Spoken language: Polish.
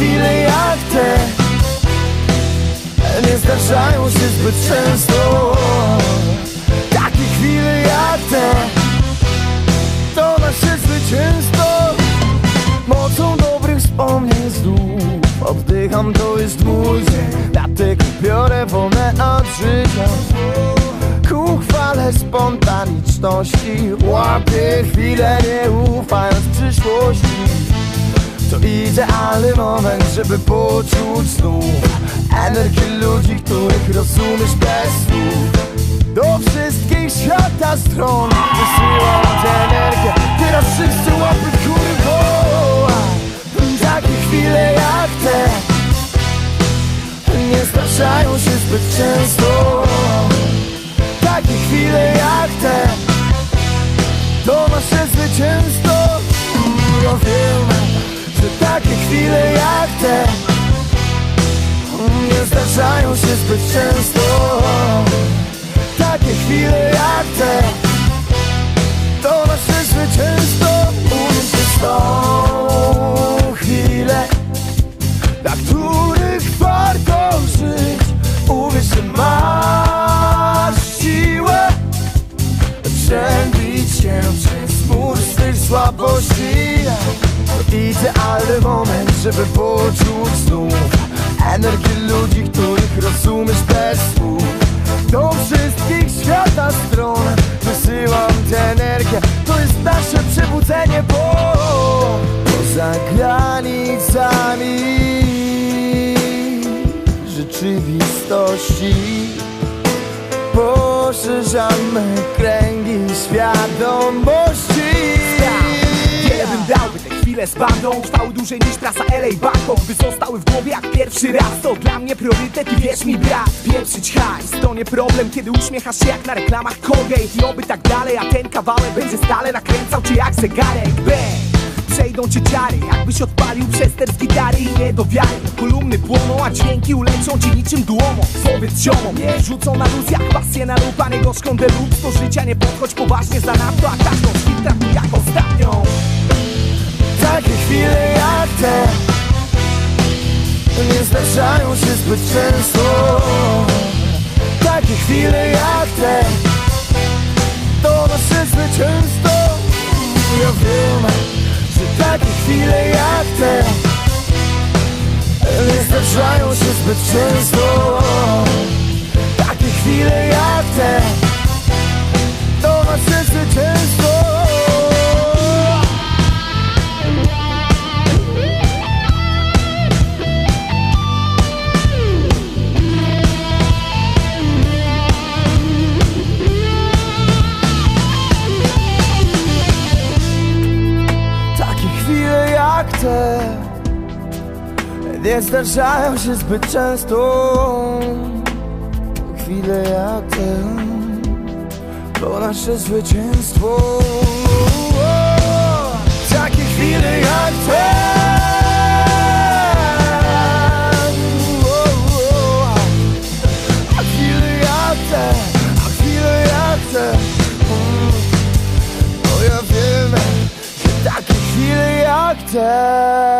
chwile jak te Nie zdarzają się zbyt często. Takie chwile jak te To nasze zwycięstwo. Mocą dobrych wspomnień znów Oddycham, to jest mój dzień. Dlatego biorę wolne od życia. Ku chwale spontaniczności Łapię chwilę nie ufając przyszłości. To idealny moment, żeby poczuć znów Energię ludzi, których rozumiesz bez słów. Do wszystkich świata stron Wysyłam tę energię. Teraz wszyscy łapy woła. Takie chwile jak te Nie zdarzają się zbyt często te. Nie zdarzają się zbyt często. Takie chwile jak te. To nasze zwycięstwo. Umiem się tą chwilę Dla których warto żyć. Uwierz, że masz siłę Przebić się przez mur swych słabości. To idealny moment, żeby poczuć znów Energię ludzi, których rozumiesz bez słów. Do wszystkich świata stron Wysyłam tę energię. To jest nasze przebudzenie, bo Poza granicami Rzeczywistości Poszerzamy kręgi świadomości. Wiele bym dał, by te chwile z bandą Trwały dłużej niż trasa LA Bangkok By zostały w głowie jak pierwszy raz To dla mnie priorytet i wierz mi brat Pieprzyć hajs. To nie problem Kiedy uśmiechasz się jak na reklamach Colgate. I oby tak dalej, a ten kawałek Będzie stale nakręcał cię jak zegarek. Bang! Przejdą cię ciary, jakbyś odpalił przester z gitary i nie do wiary. Kolumny płoną, a dźwięki uleczą cię niczym dłomą. Powiedz ziomom, nie rzucą na luz jak pasję na lub, a nie gorzką deluxe Do życia nie podchodź poważnie za nadto, a chwil traktuj jak ostatnią. Takie chwile jak te Nie zdarzają się zbyt często. Takie chwile jak te To nasze zwycięstwo Ja wiem, chwile jak Nie zdarzają się zbyt często te Nie zdarzają się zbyt często Chwile jak te To nasze zwycięstwo Yeah.